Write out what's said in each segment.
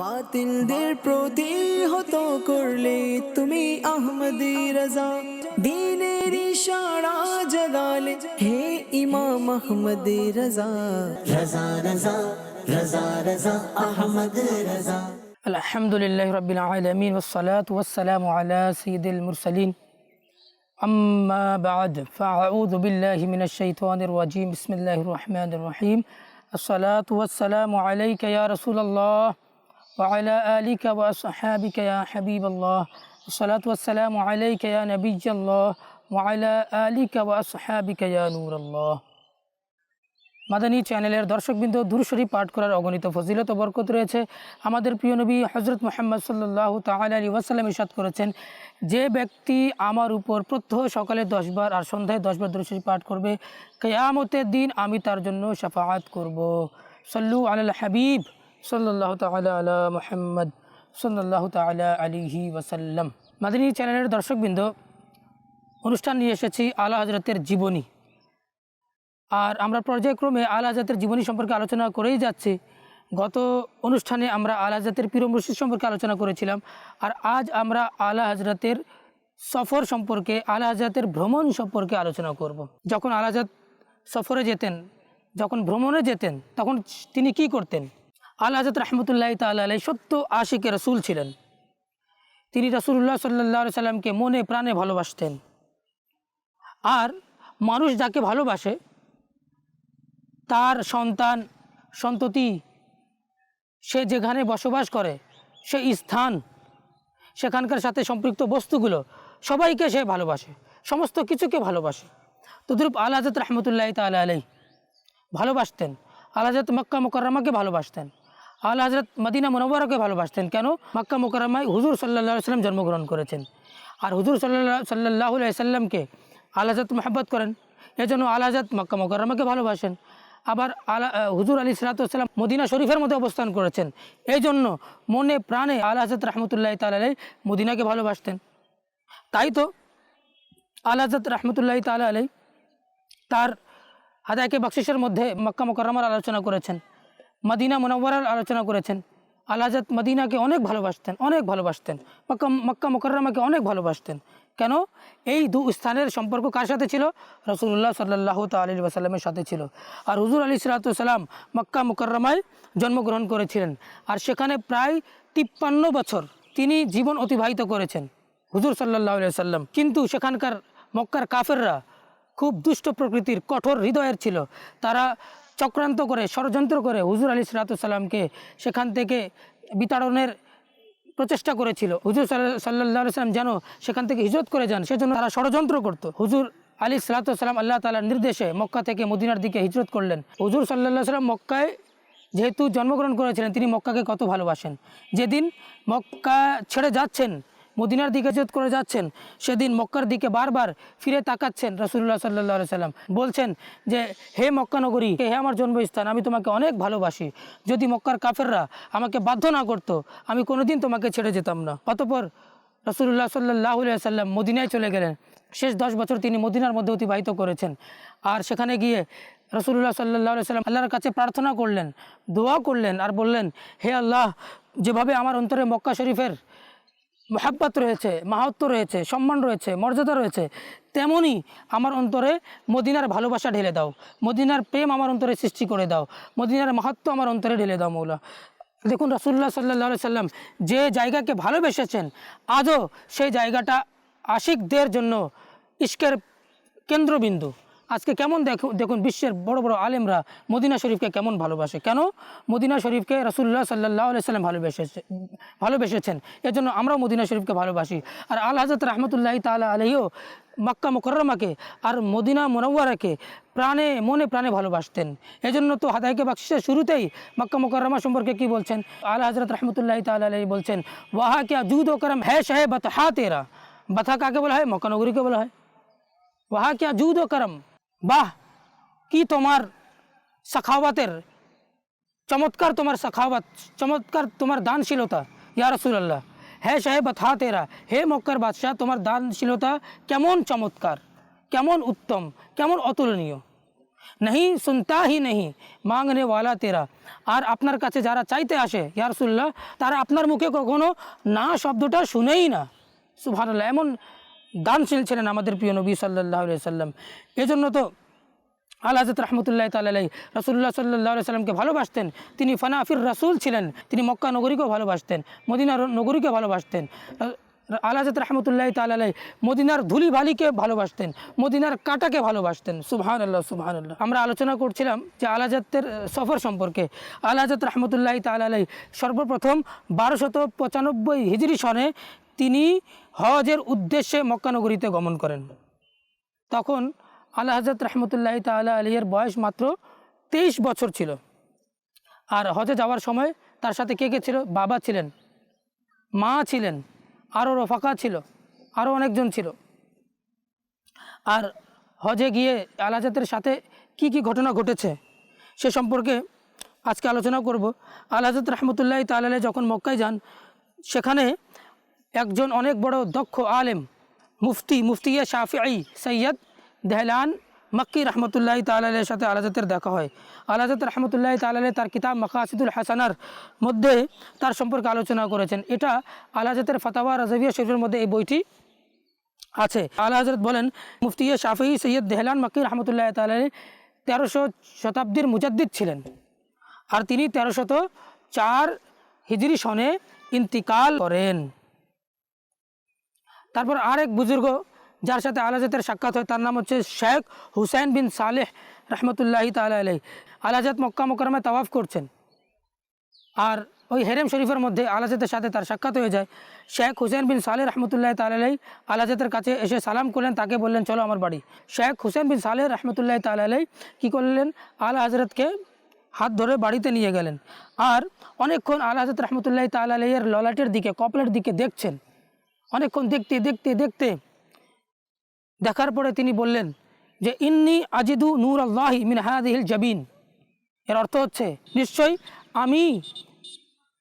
বাতিলদের প্রতিহত করলে তুমি আহমদি রাজা দিনের ইশারা জাগালে হে ইমাম আহমদি রাজা রাজা রাজা রাজা রাজা আহমদ রাজা الحمد لله رب العالمين والصلاة والسلام على سيد المرسلين أما بعد فأعوذ بالله من الشيطان الرجيم بسم الله الرحمن الرحيم الصلاة والسلام عليك يا رسول الله وعلى آلك وأصحابك يا حبيب الله الصلاة والسلام عليك يا نبي الله وعلى آلك وأصحابك يا نور الله মাদানী চ্যানেলের দর্শকবৃন্দ দুরুশরী পাঠ করার অগণিত ফজিলত ও বরকত রয়েছে আমাদের প্রিয় নবী হজরত মোহাম্মদ সাল্লাহ তাল আলী ওয়াসাল্লাম ইসাদ করেছেন যে ব্যক্তি আমার উপর প্রত্যহ সকালে দশবার আর সন্ধ্যায় দশবার দুরুশরী পাঠ করবে কেয়ামতের দিন আমি তার জন্য শাফাআত করব সল্লু আল হাবিব সাল্লাহ তালা মোহাম্মদ সাল্লাহ তালা আলিহি ওয়াসাল্লাম। মাদানী চ্যানেলের দর্শকবৃন্দ, অনুষ্ঠান নিয়ে এসেছি আলা হজরতের জীবনী। আর আমরা পর্যায়ক্রমে আল আজাতের জীবনী সম্পর্কে আলোচনা করেই যাচ্ছি। গত অনুষ্ঠানে আমরা আল হাজরাতের পীর মুর্শিদ সম্পর্কে আলোচনা করেছিলাম। আর আজ আমরা আলা হাজরাতের সফর সম্পর্কে, আলা হাজরাতের ভ্রমণ সম্পর্কে আলোচনা করব। যখন আল সফরে যেতেন, যখন ভ্রমণে যেতেন, তখন তিনি কি করতেন? আল হাজরত রহমতুল্লাহ তাল্লাহ সত্য আশিকে রসুল ছিলেন। তিনি রসুল্লাহ সাল্লাহ সাল্লামকে মনে প্রাণে ভালোবাসতেন। আর মানুষ যাকে ভালোবাসে, তার সন্তান, সন্ততি, সে যেখানে বসবাস করে, সে স্থান, সেখানকার সাথে সম্পৃক্ত বস্তুগুলো সবাইকে সে ভালোবাসে, সমস্ত কিছুকে ভালোবাসে। তদ্রূপ আল হাজরত রহমতুল্লাহ তাল আলাই ভালোবাসতেন। আল হাজরত মক্কা মোকাররমাকে ভালোবাসতেন। আল হাজরত মদিনা মনোবরকে ভালোবাসতেন। কেন? মক্কা মোকাররমায় হুজুর সাল্লাহ সাল্লাম জন্মগ্রহণ করেছেন। আর হুজুর সাল্লাহ সাল্লাহ সাল্লামকে আল হাজরত মহব্বত করেন। এজন্য আল হাজরত মক্কা মোকাররমাকে ভালোবাসেন। আবার আলা হুজুর আলী সালাতাম মদিনা শরীফের মধ্যে অবস্থান করেছেন। এই জন্য মনে প্রাণে আল হাজরত রহমতুল্লাহ তালাই মদিনাকে ভালোবাসতেন। তাই তো আল হাজরত রহমতুল্লাহ তাল আলাই তার হাদায়কে বকশিসের মধ্যে মক্কা মোকাররমার আলোচনা করেছেন। মদিনা মোনাব্বরার আলোচনা করেছেন। আল হাজরত মদিনাকে অনেক ভালোবাসতেন অনেক ভালোবাসতেন। মক্কা মক্কা মোকাররমাকে অনেক ভালোবাসতেন। কেন? এই দু স্থানের সম্পর্ক কার সাথে ছিল? রসুল্লাহ সাল্লাহ তালি ওয়াসাল্লামের সাথে ছিল। আর হুজুর আলী সালাতাম মক্কা মুকরমায় জন্মগ্রহণ করেছিলেন। আর সেখানে প্রায় তিপ্পান্ন বছর তিনি জীবন অতিবাহিত করেছেন হুজুর সাল্লাহ সাল্লাম কিন্তু সেখানকার মক্কার কাফেররা খুব দুষ্ট প্রকৃতির কঠোর হৃদয়ের ছিল। তারা চক্রান্ত করে, ষড়যন্ত্র করে হুজুর আলী সালাতামকে সেখান থেকে বিতাড়নের প্রচেষ্টা করেছিল। হুজুর সাল্লাহ সাল্লাম যেন সেখান থেকে হিজরত করে যান, সেজন্য তারা ষড়যন্ত্র করত। হুজুর আলী সালাতাম আল্লাহ তালার নির্দেশে মক্কা থেকে মদিনার দিকে হিজরত করলেন। হুজুর সাল্লাহ সাল্লাম মক্কায় যেহেতু জন্মগ্রহণ করেছিলেন, তিনি মক্কাকে কত ভালোবাসেন? যেদিন মক্কা ছেড়ে যাচ্ছেন মদিনার দিকে হিজরত করে যাচ্ছেন, সেদিন মক্কার দিকে বারবার ফিরে তাকাচ্ছেন রসুল্লাহ সাল্লাহ সাল্লাম বলছেন যে, হে মক্কা নগরী, হে আমার জন্মস্থান, আমি তোমাকে অনেক ভালোবাসি। যদি মক্কার কাফেররা আমাকে বাধ্য না করতো, আমি কোনোদিন তোমাকে ছেড়ে যেতাম না। অতপর রসুল্লাহ সাল্লাহ সাল্লাম মদিনায় চলে গেলেন। শেষ দশ বছর তিনি মদিনার মধ্যে অতিবাহিত করেছেন। আর সেখানে গিয়ে রসুল্লাহ সাল্লাহ সাল্লাম আল্লাহর কাছে প্রার্থনা করলেন দোয়া করলেন আর বললেন, হে আল্লাহ, যেভাবে আমার অন্তরে মক্কা শরীফের মহাব্বাত রয়েছে মাহাত্ম রয়েছে, সম্মান রয়েছে, মর্যাদা রয়েছে তেমনই আমার অন্তরে মদিনার ভালোবাসা ঢেলে দাও। মদিনার প্রেম আমার অন্তরে সৃষ্টি করে দাও। মদিনার মাহাত্ম আমার অন্তরে ঢেলে দাও, মৌলা। দেখুন রসুল্লাহ সাল্লাহ সাল্লাম যে জায়গাকে ভালোবেসেছেন, আজও সেই জায়গাটা আশিকদের জন্য ইস্কের কেন্দ্রবিন্দু। আজকে কেমন দেখুন, বিশ্বের বড় বড় আলেমরা মদিনা শরীফকে কেমন ভালোবাসে? কেন? মদিনা শরীফকে রসুল্লাহ সাল্লাহ সাল্লাম ভালোবেসেছে, ভালোবেসেছেন। এজন্য আমরাও মদিনা শরীফকে ভালোবাসি। আর আল হাজরত রহমতুল্লাহ তালা আলহিও মক্কা মোকরমাকে আর মদিনা মনোয়ারাকে প্রাণে, মনে প্রাণে ভালোবাসতেন। এজন্য তো হাদাইকে বাক্সের শুরুতেই মক্কা মোকরমা সম্পর্কে কি বলছেন? আল হাজরত রহমতুল্লাহ তালা আলহি বলছেন, ওয়াহা কে জুদ ও করম হ্যাঁ শাহে হা তেরা? বাথা কাকে বলা হয়? মক্কানগরীকে বলা হয়। ওয়াহা কে জুদ ও করম বাহ, কি তোমার সাখাওয়াতের, চমৎকার তোমার সাখাওয়াত, চমৎকার তোমার দানশীলতা, ইয়া রসুলাল্লাহ। হ্যাঁ সাহেব হা তেরা হে মক্কার বাদশাহ, তোমার দানশীলতা কেমন চমৎকার, কেমন উত্তম, কেমন অতুলনীয়। নাহি শুনতা হি নাহি মাংনে ওয়ালা তেরা। আর আপনার কাছে যারা চাইতে আসে ইয়ারসুল্লাহ তারা আপনার মুখে কখনো না শব্দটা শুনেই না। সুভানাল্লাহ এমন দানশীল ছিলেন আমাদের প্রিয় নবী সাল্লাহ সাল্লাম এজন্য তো আল হাজরত রহমতুল্লাহ তালাই রসুল্লাহ সাল্লাহ সাল্লামকে ভালোবাসতেন। তিনি ফানাফির রাসুল ছিলেন, তিনি মক্কা নগরীকেও ভালোবাসতেন মদিনার নগরীকে ভালোবাসতেন। আল হাজরত রহমতুল্লাহ তালাই মদিনার ধুলি বালিকে ভালোবাসতেন, মদিনার কাটাকে ভালোবাসতেন। সুবহান আল্লাহ সুবহান আল্লাহ আমরা আলোচনা করছিলাম যে আল হাজরতের সফর সম্পর্কে। আল হাজরত রহমতুল্লাহ তালাই সর্বপ্রথম বারোশত পঁচানব্বই হিজরি সনে তিনি হজের উদ্দেশ্যে মক্কানগরীতে গমন করেন। তখন আল্লাহ হজরত রহমতুল্লাহ তাল্লাহ আলিয়ের বয়স মাত্র তেইশ বছর ছিল। আর হজে যাওয়ার সময় তার সাথে কে কে ছিল? বাবা ছিলেন, মা ছিলেন আরও রফাকা ছিল আরও অনেকজন ছিল। আর হজে গিয়ে আলাজাতের সাথে কি কি ঘটনা ঘটেছে সে সম্পর্কে আজকে আলোচনা করব। আলহাজত রহমতুল্লাহ তাল্লাহ যখন মক্কায় যান, সেখানে একজন অনেক বড় দক্ষ আলেম, মুফতি, মুফতিয়া শাফি সৈয়দ দেহলান মক্কি রহমতুল্লাহ তালের সাথে আলাজাতের দেখা হয়। আলাজাত রহমতুল্লাহ তালে তার কিতাব মকাসিদুল হাসানার মধ্যে তার সম্পর্কে আলোচনা করেছেন। এটা আলাজাতের ফতাওয়া রাজবিয়া শরীফের মধ্যে এই বইটি আছে। আলা বলেন মুফতি শাফি সৈয়দ দেহলান মক্কি রহমতুল্লাহ তালে তেরোশো শতাব্দীর মুজাদ্দিদ ছিলেন আর তিনি তেরোশত চার হিজরি সনে ইন্তিকাল করেন। তারপর আরেক বুজুর্গ, যার সাথে আলাজাতের সাক্ষাৎ হয়, তার নাম হচ্ছে শেখ হুসাইন বিন সালেহ রহমতুল্লাহ তালা আলাই আলাজাত মক্কা মোকরমায় তাওয়াফ করছেন। আর ওই হেরেম শরীফের মধ্যে আলাজাতের সাথে তার সাক্ষাৎ হয়ে যায়। শেখ হুসেন বিন সালেহ রহমতুল্লাহ তালাই আলাজাতের কাছে এসে সালাম করলেন, তাকে বললেন, চলো আমার বাড়ি। শেখ হুসেন বিন সালেহ রহমতুল্লাহ তালাই কী করলেন? আলা হজরতকে হাত ধরে বাড়িতে নিয়ে গেলেন। আর অনেকক্ষণ আলা হজরত রহমতুল্লাহ তালাইয়ের ললাটের দিকে, কপলের দিকে দেখছেন। অনেকক্ষণ দেখতে দেখতে দেখতে দেখার পরে তিনি বললেন যে, ইন্নি আজিদু নূর আল্লাহ মিন হাদিহিল জাবিন। এর অর্থ হচ্ছে, নিশ্চয়ই আমি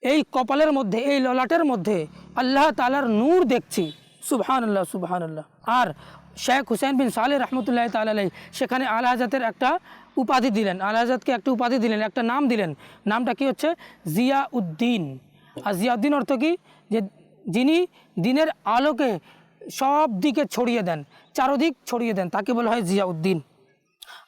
এই কপালের মধ্যে, এই ললাটের মধ্যে আল্লাহ তালার নূর দেখছি। সুবহান আল্লাহ সুবহান আল্লাহ আর শেখ হুসেন বিন সালে রহমতুল্লাহ তালাই সেখানে আল আজাদের একটা উপাধি দিলেন। আল আজাদকে একটা উপাধি দিলেন, একটা নাম দিলেন। নামটা কি হচ্ছে? জিয়া উদ্দিন আর জিয়া উদ্দিন অর্থ কি? যে যিনি দিনের আলোকে সব দিকে ছড়িয়ে দেন, চারদিক ছড়িয়ে দেন, তাকে বলা হয় জিয়াউদ্দিন।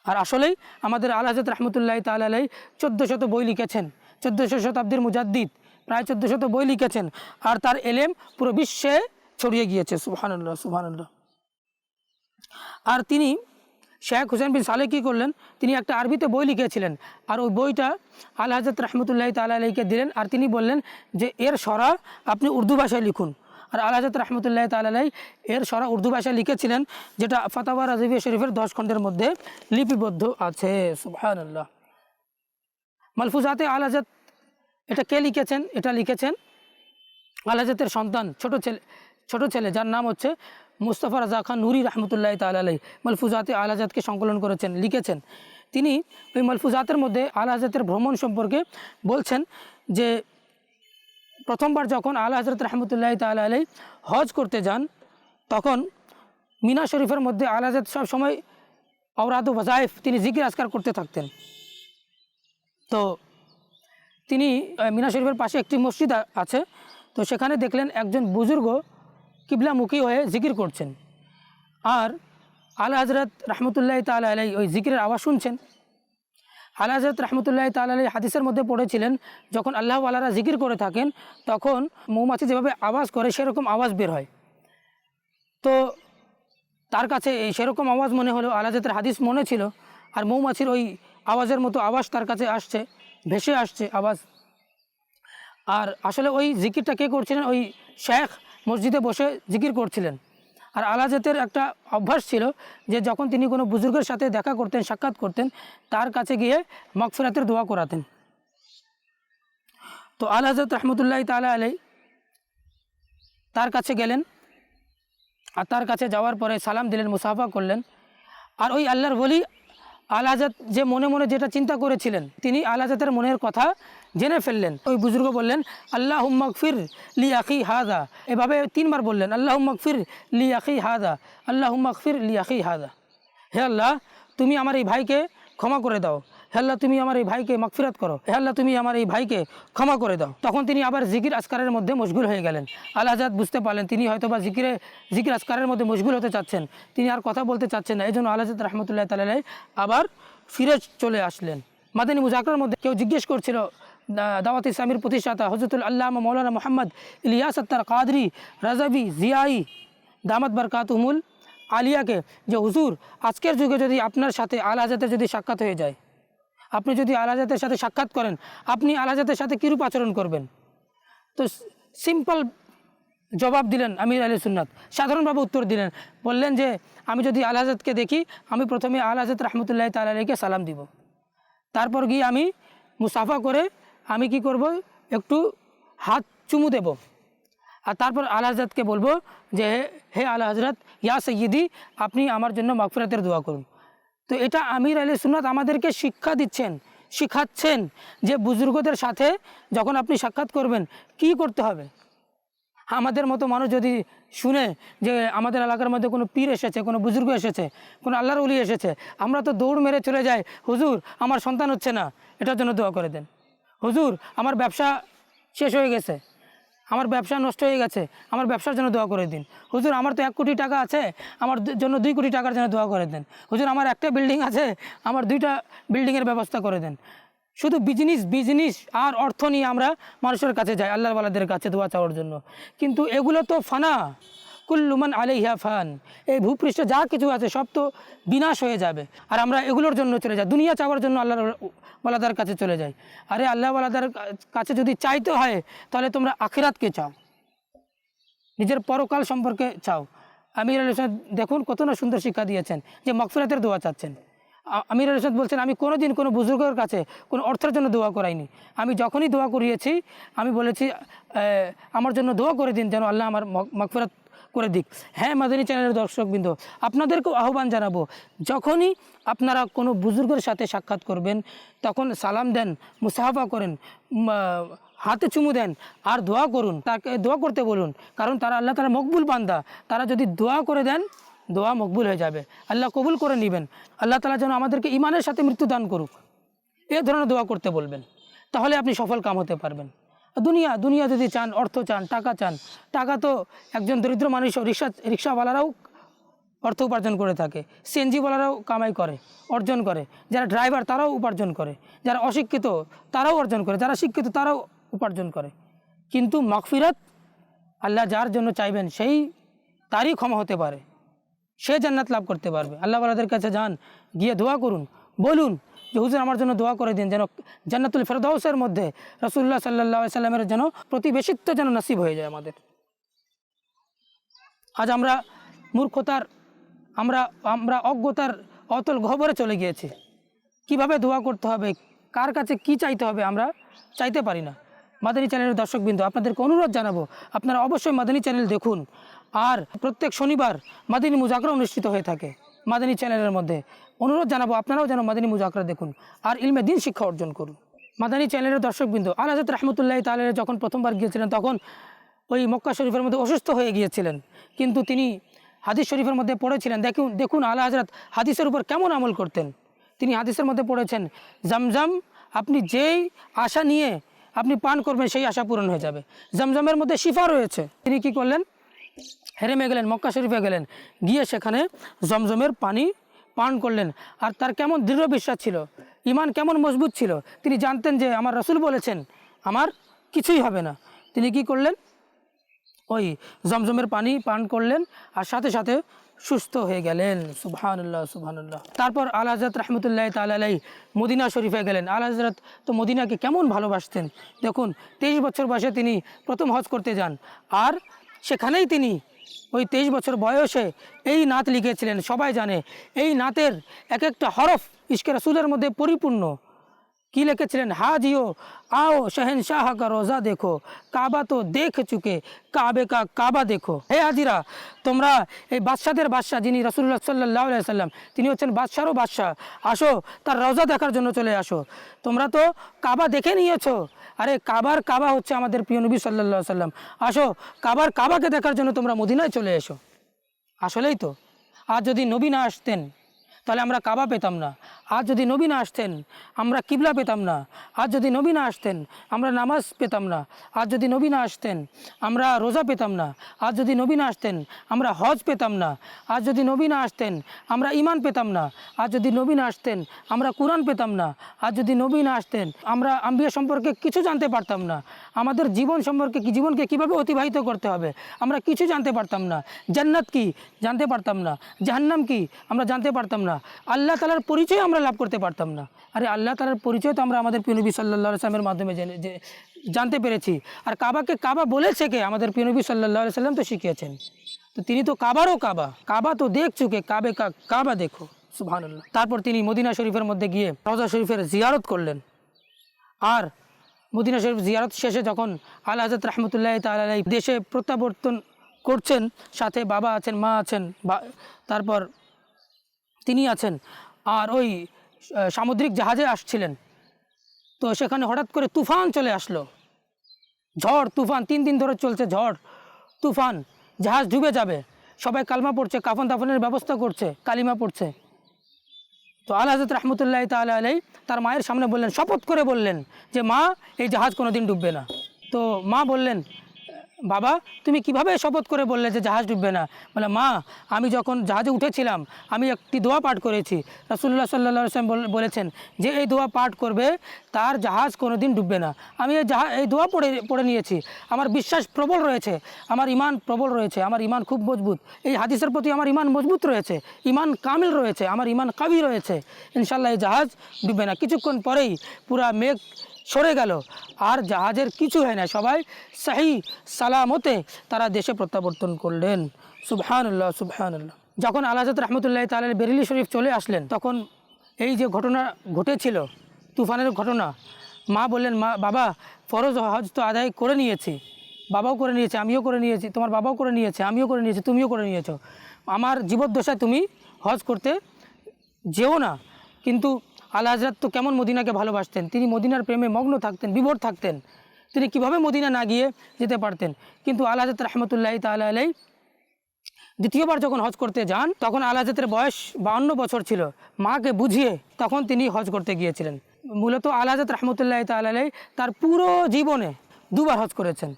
আর আসলেই আমাদের আল রহমতুল্লাহ তালাই চোদ্দ শত বই লিখেছেন, চোদ্দোশো শতাব্দীর মুজাদ্দিদ, প্রায় চোদ্দ শত বই লিখেছেন, আর তার এলেম পুরো বিশ্বে ছড়িয়ে গিয়েছে, সুবহানাল্লাহ সুবহানাল্লাহ। আর তিনি শেখ হুসেন বিন সালে কী করলেন? তিনি একটা আরবিতে বই লিখেছিলেন। আর ওই বইটা আল হাজরত রহমতুল্লাহ তালাইকে দিলেন। আর তিনি বললেন যে, এর সরা আপনি উর্দু ভাষায় লিখুন। আর আল হাজরত রহমতুল্লাহ তালাই এর সরা উর্দু ভাষায় লিখেছিলেন, যেটা ফতাবা রাজবিয়া শরীফের দশ খণ্ডের মধ্যে লিপিবদ্ধ আছে। সুবহান আল্লাহ মালফুজাতে আল হাজরত এটা কে লিখেছেন? এটা লিখেছেন আল হাজরতের সন্তান, ছোট ছেলে ছোট ছেলে, যার নাম হচ্ছে মুস্তফা রাজা খান নুরি রহমতুল্লাহ তালাই মালফুজাতে আল আজাদকে সংকলন করেছেন, লিখেছেন। তিনি ওই মালফুজাতের মধ্যে আল আজাদের ভ্রমণ সম্পর্কে বলছেন যে, প্রথমবার যখন আল হজরত রহমতুল্লাহ তালা আলাই হজ করতে যান, তখন মিনা শরীফের মধ্যে আল আজাদ সব সময় অওরাদ ওয়াজাইফ তিনি জিকির আজকার করতে থাকতেন। তো তিনি মিনা শরীফের পাশে একটি মসজিদ আছে, তো সেখানে দেখলেন একজন বুজুর্গ কিবলামুখী হয়ে জিকির করছেন। আর আলা হজরত রহমতুল্লাহ তাল আলাই ওই জিকিরের আওয়াজ শুনছেন। আলা হজরত রহমতুল্লাহ তাল আলাই হাদিসের মধ্যে পড়েছিলেন, যখন আল্লাহ আলারা জিকির করে থাকেন, তখন মৌমাছি যেভাবে আওয়াজ করে, সেরকম আওয়াজ বের হয়। তো তার কাছে সেরকম আওয়াজ মনে হলো আলাজাতের হাদিস মনে ছিল, আর মৌমাছির ওই আওয়াজের মতো আওয়াজ তার কাছে আসছে, ভেসে আসছে আওয়াজ। আর আসলে ওই জিকিরটা কে করছিলেন? ওই শেখ মসজিদে বসে জিকির করছিলেন। আর আলাজাতের একটা অভ্যাস ছিল যে যখন তিনি কোনো বুজুর্গের সাথে দেখা করতেন, সাক্ষাৎ করতেন, তার কাছে গিয়ে মকফিরাতের দোয়া করাতেন। তো আল হজরত রহমতুল্লাহ তালা আলাই তার কাছে গেলেন আর তার কাছে যাওয়ার পরে সালাম দিলেন, মুসাফা করলেন। আর ওই আল্লাহর বলি আল আজাদ যে মনে মনে যেটা চিন্তা করেছিলেন, তিনি আল আজাদের মনের কথা জেনে ফেললেন। ওই বুজুর্গ বললেন আল্লাহ মকফির লি আখি হাদা। এভাবে তিনবার বললেন আল্লাহ মকফির লি আখি হাদা। আল্লাহ মকফির লি আখি হাদা। হে আল্লাহ, তুমি আমার এই ভাইকে ক্ষমা করে দাও। হে আল্লাহ, তুমি আমার এই ভাইকে মাগফিরাত করো। হে আল্লাহ, তুমি আমার এই ভাইকে ক্ষমা করে দাও। তখন তিনি আবার জিকির আসকারের মধ্যে মশগুল হয়ে গেলেন। আল আজাদ বুঝতে পারলেন, তিনি হয়তো বা জিকিরে, জিকির আসকারের মধ্যে মশগুল হতে চাচ্ছেন। তিনি আর কথা বলতে চাচ্ছেন না। এই জন্য আল আজাদ রহমতুল্লাহ তালাই আবার ফিরে চলে আসলেন। মাদানী মুজাকরার মধ্যে কেউ জিজ্ঞেস করছিল দাওয়াত ইসলামের প্রতিষ্ঠাতা হজরতুল আল্লাহ মৌলানা মোহাম্মদ ইলিয়াস আত্তার কাদরি, রাজাবি, জিয়াই, দামাত বরকাতুমুল আলিয়াকে, যে হুজুর, আজকের যুগে যদি আপনার সাথে আল আজাদের যদি সাক্ষাৎ হয়ে যায়, আপনি যদি আল আজাদের সাথে সাক্ষাৎ করেন, আপনি আল সাথে কীরূপ আচরণ করবেন? তো সিম্পল জবাব দিলেন আমির আলী সুন্নাত। সাধারণভাবে উত্তর দিলেন, বললেন যে, আমি যদি আল দেখি, আমি প্রথমে আল আজাদ রহমতুল্লাহ তালাকে সালাম দিব। তারপর গিয়ে আমি মুসাফা করে আমি কি করব? একটু হাত চুমু দেব। আর তারপর আল হাজরতকে বলব যে, হে আল হজরত, ইয়া সৈয়দি আপনি আমার জন্য মাগফিরাতের দোয়া করুন। তো এটা আমির আলী সুন্নাত আমাদেরকে শিক্ষা দিচ্ছেন, শিখাচ্ছেন যে বুজুর্গদের সাথে যখন আপনি সাক্ষাৎ করবেন, কি করতে হবে? আমাদের মতো মানুষ যদি শুনে যে আমাদের এলাকার মধ্যে কোনো পীর এসেছে, কোনো বুজুর্গ এসেছে, কোনো আল্লাহর উলি এসেছে, আমরা তো দৌড় মেরে চলে যাই, হুজুর, আমার সন্তান হচ্ছে না। এটার জন্য দোয়া করে দেন। হুজুর, আমার ব্যবসা শেষ হয়ে গেছে। আমার ব্যবসা নষ্ট হয়ে গেছে। আমার ব্যবসার জন্য দোয়া করে দিন। হুজুর, আমার তো এক কোটি টাকা আছে, আমার জন্য দুই কোটি টাকার জন্য দোয়া করে দেন। হুজুর, আমার একটা বিল্ডিং আছে, আমার দুইটা বিল্ডিংয়ের ব্যবস্থা করে দেন। শুধু বিজনেস বিজনেস আর অর্থ নিয়ে আমরা মানুষের কাছে যাই, আল্লাহর বালাদের কাছে দোয়া চাওয়ার জন্য। কিন্তু এগুলো তো ফানা। কুল্লুমান আলাইহা ফান। এই ভূপৃষ্ঠে যা কিছু আছে সব তো বিনাশ হয়ে যাবে। আর আমরা এগুলোর জন্য চলে যাই। দুনিয়া চাওয়ার জন্য আল্লাহর বালাদার কাছে চলে যাই। আরে আল্লাহ বালাদার কাছে যদি চাইতে হয়, তাহলে তোমরা আখিরাতকে চাও। নিজের পরকাল সম্পর্কে চাও। আমির আলী সাদ দেখুন কত না সুন্দর শিক্ষা দিয়েছেন যে মকফিরাতের দোয়া চাচ্ছেন। আমির আলী সাদ বলছেন, আমি কোনো দিন কোনো বুজুর্গের কাছে কোনো অর্থের জন্য দোয়া করাইনি। আমি যখনই দোয়া করিয়েছি, আমি বলেছি আমার জন্য দোয়া করে দিন যেন আল্লাহ আমার মকফিরাত করে দিক। হ্যাঁ মাদানী চ্যানেলের দর্শকবৃন্দ আপনাদেরকেও আহ্বান জানাব, যখনই আপনারা কোনো বুজুর্গের সাথে সাক্ষাৎ করবেন, তখন সালাম দেন মুসাফা করেন হাতে চুমু দেন, আর দোয়া করুন, তাকে দোয়া করতে বলুন, কারণ তারা আল্লাহ তারা মকবুল বান্দা। তারা যদি দোয়া করে দেন, দোয়া মকবুল হয়ে যাবে। আল্লাহ কবুল করে নেবেন। আল্লাহ তালা যেন আমাদেরকে ইমানের সাথে মৃত্যু দান করুক। এ ধরনের দোয়া করতে বলবেন। তাহলে আপনি সফল কাম হতে পারবেন। দুনিয়া দুনিয়া যদি চান, অর্থ চান, টাকা চান, টাকা তো একজন দরিদ্র মানুষও রিক্সা, রিক্সাওয়ালারাও অর্থ উপার্জন করে থাকে। সিএনজিওয়ালারাও কামাই করে, অর্জন করে। যারা ড্রাইভার, তারাও উপার্জন করে। যারা অশিক্ষিত, তারাও অর্জন করে। যারা শিক্ষিত, তারাও উপার্জন করে। কিন্তু মাগফিরাত আল্লাহ যার জন্য চাইবেন, সেই তারই ক্ষমা হতে পারে। সে জান্নাত লাভ করতে পারবে। আল্লাহ আল্লাহদের কাছে যান, গিয়ে দোয়া করুন, বলুন যে হুজুর আমার জন্য দোয়া করে দিন যেন জান্নাতুল ফেরদাউসের মধ্যে রসুল্লাহ সাল্লাহ সাল্লামের যেন প্রতিবেশিত্ব যেন নসিব হয়ে যায় আমাদের। আজ আমরা মূর্খতার, আমরা আমরা অজ্ঞতার অতল গহ্বরে চলে গিয়েছি। কীভাবে দোয়া করতে হবে? কার কাছে কি চাইতে হবে আমরা চাইতে পারি না। মাদানী চ্যানেলের দর্শকবৃন্দ, আপনাদেরকে অনুরোধ জানাব, আপনারা অবশ্যই মাদানী চ্যানেল দেখুন। আর প্রত্যেক শনিবার মাদানী মুজাকরা অনুষ্ঠিত হয়ে থাকে মাদানী চ্যানেলের মধ্যে। অনুরোধ জানাব, আপনারাও যেন মাদানী মুজাকরা দেখুন আর ইলমে দিন শিক্ষা অর্জন করুন। মাদানী চ্যানেলের দর্শকবৃন্দ, আল হাজরত রহমতুল্লাহ তালের যখন প্রথমবার গিয়েছিলেন, তখন ওই মক্কা শরীফের মধ্যে অসুস্থ হয়ে গিয়েছিলেন। কিন্তু তিনি হাদিস শরীফের মধ্যে পড়েছিলেন। দেখুন দেখুন আলা হজরত হাদিসের উপর কেমন আমল করতেন। তিনি হাদিসের মধ্যে পড়েছেন, জমজম, আপনি যেই আশা নিয়ে আপনি পান করবেন, সেই আশা পূরণ হয়ে যাবে। জমজমের মধ্যে শিফা রয়েছে। তিনি কি করলেন? হেরেমে গেলেন, মক্কা শরীফে গেলেন। গিয়ে সেখানে জমজমের পানি পান করলেন। আর তার কেমন দৃঢ় বিশ্বাস ছিল ইমান কেমন মজবুত ছিল, তিনি জানতেন যে আমার রসুল বলেছেন, আমার কিছুই হবে না। তিনি কি করলেন? ওই জমজমের পানি পান করলেন আর সাথে সাথে সুস্থ হয়ে গেলেন। সুবহানাল্লাহ সুবহানাল্লাহ। তারপর আল হজরত রহমতুল্লাহ তালাই মদিনা শরীফে গেলেন। আল হজরত তো মদিনাকে কেমন ভালোবাসতেন। দেখুন, তেইশ বছর বয়সে তিনি প্রথম হজ করতে যান। আর সেখানেই তিনি ওই তেইশ বছর বয়সে এই নাত লিখেছিলেন, সবাই জানে। এই নাতের এক একটা হরফ ইশকে রাসুলের মধ্যে পরিপূর্ণ। কি লিখেছিলেন? হাজিও, আও, শাহেনশাহ কা রোজা দেখো, কাবা তো দেখ চুকে, কাবে কা কাবা দেখো। হে হাজিরা, তোমরা এই বাদশাদের বাদশাহ যিনি রসুল্লাহ সাল্লাহ সাল্লাম, তিনি হচ্ছেন বাদশারও বাদশাহ। আসো, তার রোজা দেখার জন্য চলে আসো। তোমরা তো কাবা দেখে নিয়েছো। আরে কাবার কাবা হচ্ছে আমাদের প্রিয় নবী সাল্লাহ সাল্লাম। আসো, কাবার কাবাকে দেখার জন্য তোমরা মদিনায় চলে এসো। আসলেই তো। আর যদি নবী না আসতেন তাহলে আমরা কাবা পেতাম না। আজ যদি নবী না আসতেন, আমরা কিবলা পেতাম না। আজ যদি নবী না আসতেন, আমরা নামাজ পেতাম না। আজ যদি নবী না আসতেন, আমরা রোজা পেতাম না। আজ যদি নবী না আসতেন, আমরা হজ পেতাম না। আজ যদি নবী না আসতেন, আমরা ইমান পেতাম না। আজ যদি নবী না আসতেন, আমরা কোরআন পেতাম না। আজ যদি নবী না আসতেন, আমরা আম্বিয়া সম্পর্কে কিছু জানতে পারতাম না। আমাদের জীবন সম্পর্কে জীবনকে কীভাবে অতিবাহিত করতে হবে, আমরা কিছু জানতে পারতাম না। জান্নাত কি? জানতে পারতাম না। জাহান্নাম কি? আমরা জানতে পারতাম না। আল্লাহ তালার পরিচয় আমরা লাভ করতে পারতাম না। আরে আল্লাহ তালার পরিচয় তো আমরা আমাদের পিনবী সাল্লাহ সাল্লামের মাধ্যমে জেনে যে জানতে পেরেছি। আর কাবাকে কাবা বলেছে কে আমাদের পিনবী সাল্লাহ সাল্লাম তো শিখিয়েছেন। তো তিনি তো কাবারও কাবা। কাবা তো দেখ চুকে, কাবে কা কাবা দেখো। সুবহানাল্লাহ। তারপর তিনি মদিনা শরীফের মধ্যে গিয়ে রওজা শরীফের জিয়ারত করলেন। আর মদিনা শরীফ জিয়ারত শেষে যখন আল হাজরত রহমতুল্লাহ তালাই দেশে প্রত্যাবর্তন করছেন, সাথে বাবা আছেন, মা আছেন তারপর তিনি আছেন। আর ওই সামুদ্রিক জাহাজে আসছিলেন। তো সেখানে হঠাৎ করে তুফান চলে আসলো। ঝড়, তুফান, তিন দিন ধরে চলছে ঝড়, তুফান, জাহাজ ডুবে যাবে। সবাই কালমা পড়ছে, কাফন তাফনের ব্যবস্থা করছে, কালিমা পড়ছে। তো আল হাজরত রহমতুল্লাহ তালা আলাই তার মায়ের সামনে বললেন, শপথ করে বললেন যে, মা, এই জাহাজ কোনো দিন ডুববে না। তো মা বললেন বাবা, তুমি কীভাবে শপথ করে বললে যে জাহাজ ডুববে না? বলে, মা, আমি যখন জাহাজে উঠেছিলাম, আমি একটি দোয়া পাঠ করেছি। রাসুল্লাহ সাল্লা সাল্লাম বলেছেন যে, এই দোয়া পাঠ করবে, তার জাহাজ কোনো দিন ডুববে না। আমি এই জাহাজ এই দোয়া পড়ে পড়ে নিয়েছি। আমার বিশ্বাস প্রবল রয়েছে, আমার ইমান প্রবল রয়েছে, আমার ইমান খুব মজবুত। এই হাদিসের প্রতি আমার ইমান মজবুত রয়েছে ইমান কামিল রয়েছে, আমার ইমান কাবি রয়েছে। ইনশাল্লাহ এই জাহাজ ডুববে না। কিছুক্ষণ পরেই পুরা মেঘ সরে গেল। আর জাহাজের কিছু হয় না। সবাই সাহি সালামতে তারা দেশে প্রত্যাবর্তন করলেন। সুবহানুল্লাহ সুবহানুল্লাহ। যখন আলাজাদ রহমতুল্লাহ তালের বেরিলি শরীফ চলে আসলেন, তখন এই যে ঘটনা ঘটেছিল, তুফানের ঘটনা, মা বললেন, মা, বাবা, ফরজ হজ তো আদায় করে নিয়েছি। বাবাও করে নিয়েছে, আমিও করে নিয়েছি। তোমার বাবাও করে নিয়েছে, আমিও করে নিয়েছি, তুমিও করে নিয়েছো। আমার জীবদ্দশায় তুমি হজ করতে যেও না। কিন্তু আল্লাহ হজরত তো কেমন মদিনাকে ভালোবাসতেন? তিনি মদিনার প্রেমে মগ্ন থাকতেন, বিভোর থাকতেন। তিনি কীভাবে মদিনা না গিয়ে যেতে পারতেন? কিন্তু আল্লাহ হজরত রহমতুল্লাহ তাল্লাহ আলাই দ্বিতীয়বার যখন হজ করতে যান, তখন আলাজাতের বয়স বাউন্ন বছর ছিল। মাকে বুঝিয়ে তখন তিনি হজ করতে গিয়েছিলেন। মূলত আলাজাত রহমতুল্লাহ তালাই তার পুরো জীবনে দুবার হজ করেছেন।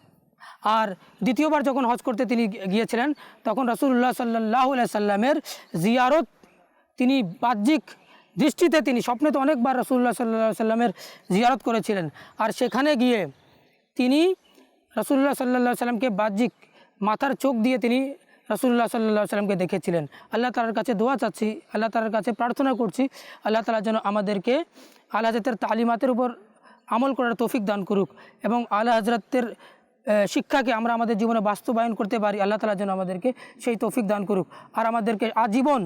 আর দ্বিতীয়বার যখন হজ করতে তিনি গিয়েছিলেন, তখন রসুল্লাহ সাল্লাহ সাল্লামের জিয়ারত তিনি বাহ্যিক দৃষ্টিতে তিনি স্বপ্নে তো অনেকবার রসুল্লাহ সাল্লাহ সাল্লামের জিয়ারত করেছিলেন। আর সেখানে গিয়ে তিনি রসুল্লাহ সাল্লাহ সাল্লামকে বাহ্যিক মাথার চোখ দিয়ে তিনি রসুল্লাহ সাল্লাহ সাল্লামকে দেখেছিলেন। আল্লাহ তালার কাছে দোয়া চাচ্ছি, আল্লাহ তালার কাছে প্রার্থনা করছি, আল্লাহ তালা যেন আমাদেরকে আল্লাহ হাজরতের তালিমাতের উপর আমল করার তৌফিক দান করুক এবং আল্লাহ হজরতের শিক্ষাকে আমরা আমাদের জীবনে বাস্তবায়ন করতে পারি আল্লাহ তালা যেন আমাদেরকে সেই তৌফিক দান করুক। আর আমাদেরকে আজীবন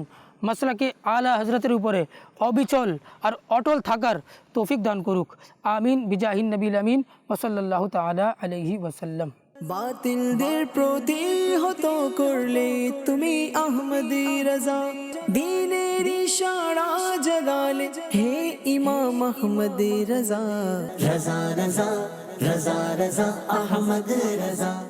মশলাকে আলা হজরতের উপরে অবিচল আর অটল থাকার তৌফিক দান করুক। আমিন বিজাহিন নবীল আমিন ওসল্লাহ তালা আলহি ওসাল্লাম বাতিলদের প্রতিহত করলে তুমি আহমদি রাজা। দিনের ইশারা জগালে হে ইমাম আহমদি রাজা। রাজা রাজা। রাজা রাজা আহমদ রাজা